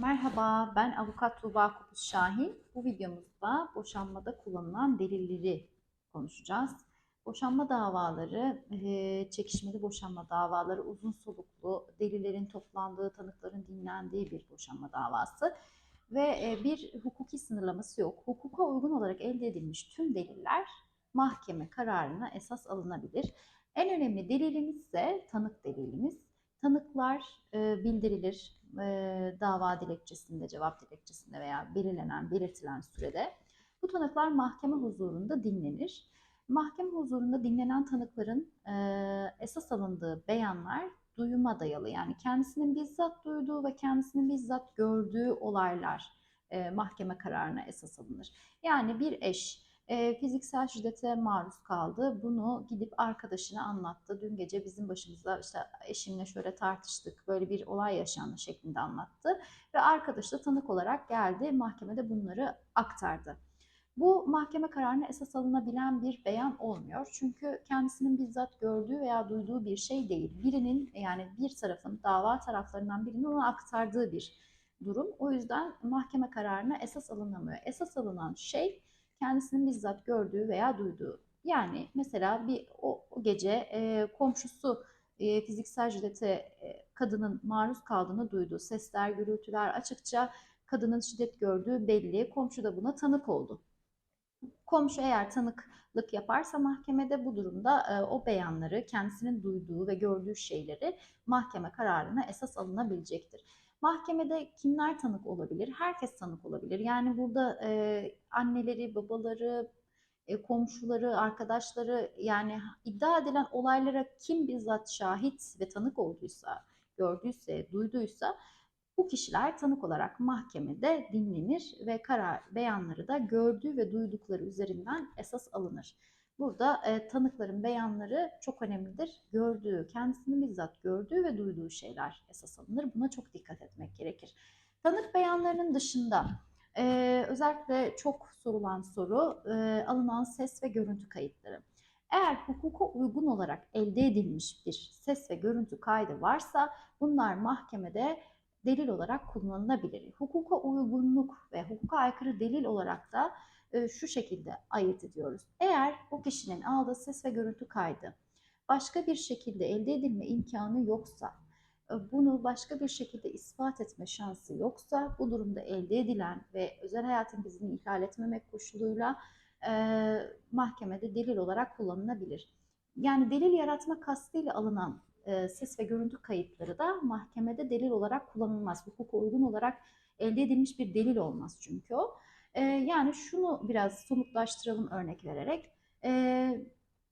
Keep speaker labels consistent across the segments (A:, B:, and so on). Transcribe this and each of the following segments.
A: Merhaba, ben avukat Tuğba Kupuz Şahin. Bu videomuzda boşanmada kullanılan delilleri konuşacağız. Boşanma davaları, eee, çekişmeli boşanma davaları uzun soluklu, delillerin toplandığı, tanıkların dinlendiği bir boşanma davası ve eee, bir hukuki sınırlaması yok. Hukuka uygun olarak elde edilmiş tüm deliller mahkeme kararına esas alınabilir. En önemli delilimiz ise tanık delilimiz. Tanıklar e, bildirilir e, dava dilekçesinde, cevap dilekçesinde veya belirlenen, belirtilen sürede. Bu tanıklar mahkeme huzurunda dinlenir. Mahkeme huzurunda dinlenen tanıkların e, esas alındığı beyanlar duyuma dayalı. Yani kendisinin bizzat duyduğu ve kendisinin bizzat gördüğü olaylar e, mahkeme kararına esas alınır. Yani bir eş e, fiziksel şiddete maruz kaldı. Bunu gidip arkadaşına anlattı. Dün gece bizim başımıza işte eşimle şöyle tartıştık, böyle bir olay yaşandı şeklinde anlattı. Ve arkadaş da tanık olarak geldi, mahkemede bunları aktardı. Bu mahkeme kararına esas alınabilen bir beyan olmuyor. Çünkü kendisinin bizzat gördüğü veya duyduğu bir şey değil. Birinin yani bir tarafın dava taraflarından birinin ona aktardığı bir durum. O yüzden mahkeme kararına esas alınamıyor. Esas alınan şey kendisinin bizzat gördüğü veya duyduğu. Yani mesela bir o, o gece e, komşusu e, fiziksel şiddete e, kadının maruz kaldığını duydu. Sesler, gürültüler açıkça kadının şiddet gördüğü belli. Komşu da buna tanık oldu. Komşu eğer tanıklık yaparsa mahkemede bu durumda e, o beyanları, kendisinin duyduğu ve gördüğü şeyleri mahkeme kararına esas alınabilecektir. Mahkemede kimler tanık olabilir? Herkes tanık olabilir. Yani burada e, anneleri, babaları, e, komşuları, arkadaşları yani iddia edilen olaylara kim bizzat şahit ve tanık olduysa, gördüyse, duyduysa bu kişiler tanık olarak mahkemede dinlenir ve karar beyanları da gördüğü ve duydukları üzerinden esas alınır. Burada e, tanıkların beyanları çok önemlidir. Gördüğü, kendisinin bizzat gördüğü ve duyduğu şeyler esas alınır. Buna çok dikkat etmek gerekir. Tanık beyanlarının dışında e, özellikle çok sorulan soru e, alınan ses ve görüntü kayıtları. Eğer hukuka uygun olarak elde edilmiş bir ses ve görüntü kaydı varsa bunlar mahkemede delil olarak kullanılabilir. Hukuka uygunluk ve hukuka aykırı delil olarak da şu şekilde ayırt ediyoruz. Eğer o kişinin aldığı ses ve görüntü kaydı başka bir şekilde elde edilme imkanı yoksa, e, bunu başka bir şekilde ispat etme şansı yoksa bu durumda elde edilen ve özel hayatın gizliliğini ihlal etmemek koşuluyla e, mahkemede delil olarak kullanılabilir. Yani delil yaratma kastıyla alınan e, ses ve görüntü kayıtları da mahkemede delil olarak kullanılmaz. Hukuka uygun olarak elde edilmiş bir delil olmaz çünkü o. E, yani şunu biraz somutlaştıralım örnek vererek. E,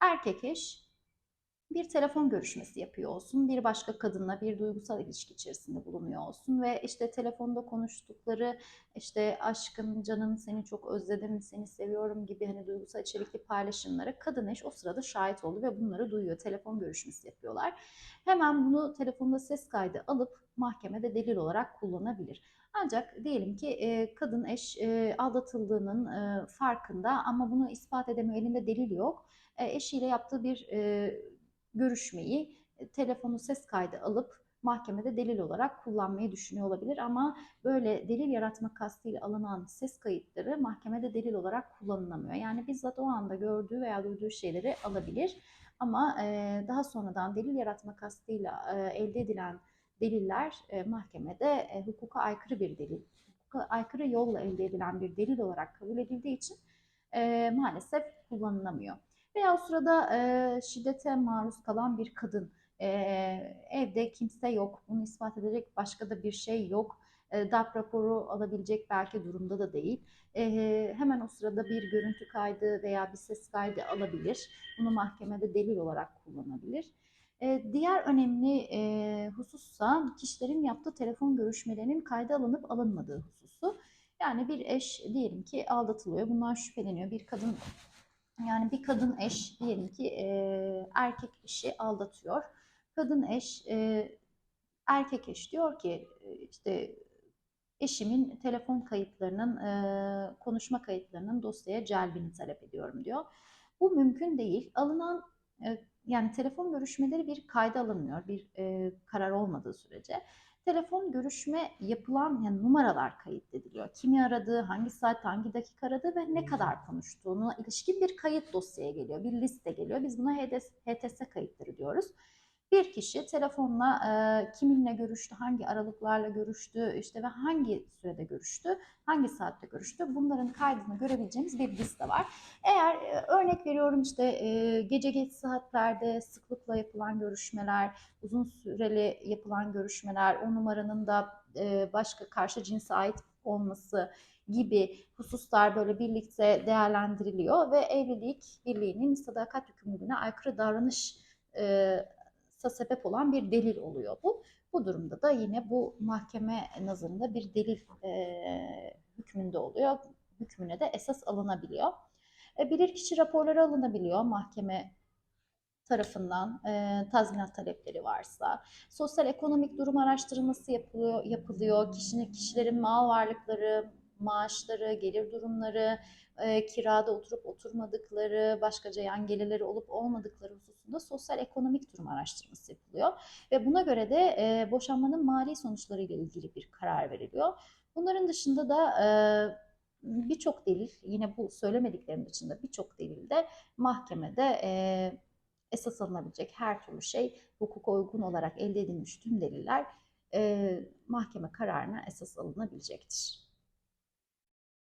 A: erkek eş bir telefon görüşmesi yapıyor olsun, bir başka kadınla bir duygusal ilişki içerisinde bulunuyor olsun ve işte telefonda konuştukları işte aşkım, canım seni çok özledim, seni seviyorum gibi hani duygusal içerikli paylaşımlara kadın eş o sırada şahit oldu ve bunları duyuyor. Telefon görüşmesi yapıyorlar. Hemen bunu telefonda ses kaydı alıp mahkemede delil olarak kullanabilir. Ancak diyelim ki e, kadın eş e, aldatıldığının e, farkında ama bunu ispat edemiyor, elinde delil yok. E, eşiyle yaptığı bir e, görüşmeyi e, telefonu ses kaydı alıp mahkemede delil olarak kullanmayı düşünüyor olabilir ama böyle delil yaratma kastıyla alınan ses kayıtları mahkemede delil olarak kullanılamıyor. Yani bizzat o anda gördüğü veya duyduğu şeyleri alabilir ama e, daha sonradan delil yaratma kastıyla e, elde edilen deliller mahkemede hukuka aykırı bir delil, hukuka aykırı yolla elde edilen bir delil olarak kabul edildiği için maalesef kullanılamıyor. Veya o sırada e, şiddete maruz kalan bir kadın, e, evde kimse yok, bunu ispat edecek başka da bir şey yok, e, DAP raporu alabilecek belki durumda da değil. E, hemen o sırada bir görüntü kaydı veya bir ses kaydı alabilir. Bunu mahkemede delil olarak kullanabilir. Diğer önemli e, husussa kişilerin yaptığı telefon görüşmelerinin kayda alınıp alınmadığı hususu. Yani bir eş diyelim ki aldatılıyor, bundan şüpheleniyor. Bir kadın yani bir kadın eş diyelim ki e, erkek eşi aldatıyor. Kadın eş e, erkek eş diyor ki e, işte eşimin telefon kayıtlarının e, konuşma kayıtlarının dosyaya celbini talep ediyorum diyor. Bu mümkün değil. Alınan e, yani telefon görüşmeleri bir kayda alınmıyor bir e, karar olmadığı sürece. Telefon görüşme yapılan yani numaralar kaydediliyor. Kimi aradığı, hangi saat, hangi dakika aradığı ve ne kadar konuştuğuna ilişkin bir kayıt dosyaya geliyor, bir liste geliyor. Biz buna HDS, HTS kayıtları diyoruz. Bir kişi telefonla e, kiminle görüştü, hangi aralıklarla görüştü, işte ve hangi sürede görüştü, hangi saatte görüştü. Bunların kaydını görebileceğimiz bir liste var. Eğer e, örnek veriyorum işte e, gece geç saatlerde sıklıkla yapılan görüşmeler, uzun süreli yapılan görüşmeler, o numaranın da e, başka karşı cinse ait olması gibi hususlar böyle birlikte değerlendiriliyor ve evlilik birliğinin sadakat yükümlülüğüne aykırı davranış e, sebep olan bir delil oluyor bu. Bu durumda da yine bu mahkeme nazarında bir delil e, hükmünde oluyor. Hükmüne de esas alınabiliyor. E, bilirkişi raporları alınabiliyor mahkeme tarafından e, tazminat talepleri varsa, sosyal ekonomik durum araştırması yapılıyor, yapılıyor. Kişinin kişilerin mal varlıkları, maaşları, gelir durumları, e, kirada oturup oturmadıkları, başkaca yan gelirleri olup olmadıkları hususunda sosyal ekonomik durum araştırması yapılıyor. Ve buna göre de e, boşanmanın mali sonuçları ile ilgili bir karar veriliyor. Bunların dışında da e, birçok delil, yine bu söylemediklerim dışında birçok delil de mahkemede e, esas alınabilecek her türlü şey hukuka uygun olarak elde edilmiş tüm deliller e, mahkeme kararına esas alınabilecektir.